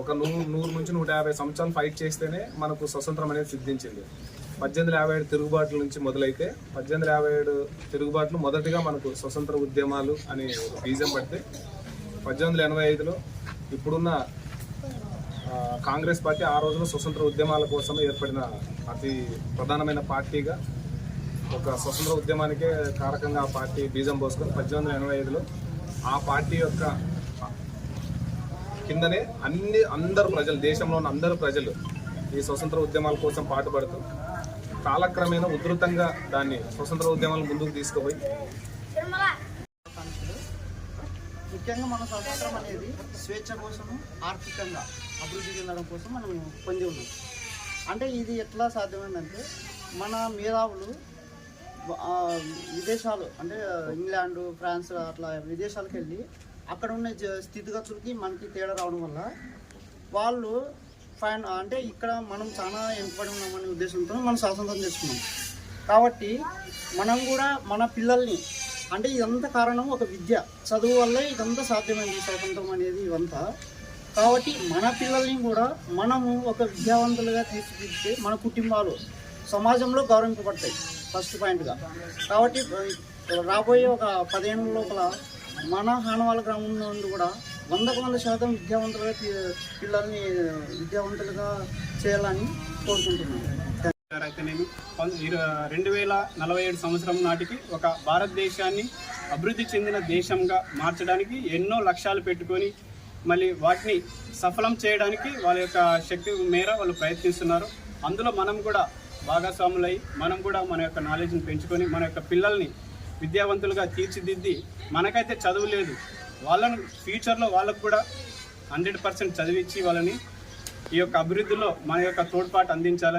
ఒక నూరు నూరు నుంచి నూట యాభై సంవత్సరాలు ఫైట్ చేస్తేనే మనకు స్వతంత్రం అనేది సిద్ధించింది. పద్దెనిమిది వందల యాభై ఏడు తిరుగుబాట్ల నుంచి మొదలైతే పద్దెనిమిది వందల యాభై ఏడు తిరుగుబాట్లు మొదటిగా మనకు స్వతంత్ర ఉద్యమాలు అని ఒక బీజం పడితే పద్దెనిమిది వందల ఎనభై ఐదులో ఇప్పుడున్న కాంగ్రెస్ పార్టీ ఆ రోజున స్వతంత్ర ఉద్యమాల కోసం ఏర్పడిన అతి ప్రధానమైన పార్టీగా ఒక స్వతంత్ర ఉద్యమానికే కారకంగా ఆ పార్టీ బీజం పోసుకొని పద్దెనిమిది వందల ఎనభై ఐదులో ఆ పార్టీ యొక్క కిందనే అన్ని అందరు ప్రజలు దేశంలో ఉన్న అందరు ప్రజలు ఈ స్వతంత్ర ఉద్యమాల కోసం పాటుపడుతూ కాలక్రమేణా ఉధృతంగా దాన్ని స్వతంత్ర ఉద్యమాలు ముందుకు తీసుకుపోయి ముఖ్యంగా మన స్వాతంత్రం అనేది స్వేచ్ఛ కోసము ఆర్థికంగా అభివృద్ధి చెందడం కోసం మనం పొంది ఉన్నాం. అంటే ఇది ఎట్లా సాధ్యమైందంటే మన మేధావులు విదేశాలు అంటే ఇంగ్లాండ్ ఫ్రాన్స్ అట్లా విదేశాలకు వెళ్ళి అక్కడ ఉన్న జ- స్థితిగతులకి మనకి తేడా రావడం వల్ల వాళ్ళు ఫైన్ అంటే ఇక్కడ మనం చాలా వెనుకబడి ఉన్నామనే ఉద్దేశంతో మనం స్వాతంత్రం చేసుకున్నాం. కాబట్టి మనం కూడా మన పిల్లల్ని అంటే ఇదంతా కారణం ఒక విద్య. చదువు వల్లే ఇదంతా సాధ్యమైంది స్వాతంత్రం అనేది ఇవంతా. కాబట్టి మన పిల్లల్ని కూడా మనము ఒక విద్యావంతులుగా తీర్చిదిద్దితే మన కుటుంబాలు సమాజంలో గౌరవింపబడతాయి. ఫస్ట్ పాయింట్గా కాబట్టి రాబోయే ఒక పదిహేను లోపల మన హానవాల గ్రామం నుండి కూడా వందకు వంద శాతం విద్యావంతులుగా పిల్లల్ని విద్యావంతులుగా చేయాలని కోరుకుంటున్నాను. అయితే నేను రెండు వేల నలభై ఏడు సంవత్సరం నాటికి ఒక భారతదేశాన్ని అభివృద్ధి చెందిన దేశంగా మార్చడానికి ఎన్నో లక్ష్యాలు పెట్టుకొని మళ్ళీ వాటిని సఫలం చేయడానికి వాళ్ళ యొక్క శక్తి మేర వాళ్ళు ప్రయత్నిస్తున్నారు. అందులో మనం కూడా భాగస్వాములై మనం కూడా మన యొక్క నాలెడ్జ్ని పెంచుకొని మన యొక్క పిల్లల్ని విద్యావంతులుగా తీర్చిదిద్ది మనకైతే చదువు లేదు. వాళ్ళను ఫ్యూచర్లో వాళ్ళకు కూడా హండ్రెడ్ పర్సెంట్ చదివించి వాళ్ళని ఈ యొక్క అభివృద్ధిలో మన యొక్క తోడ్పాటు అందించాలని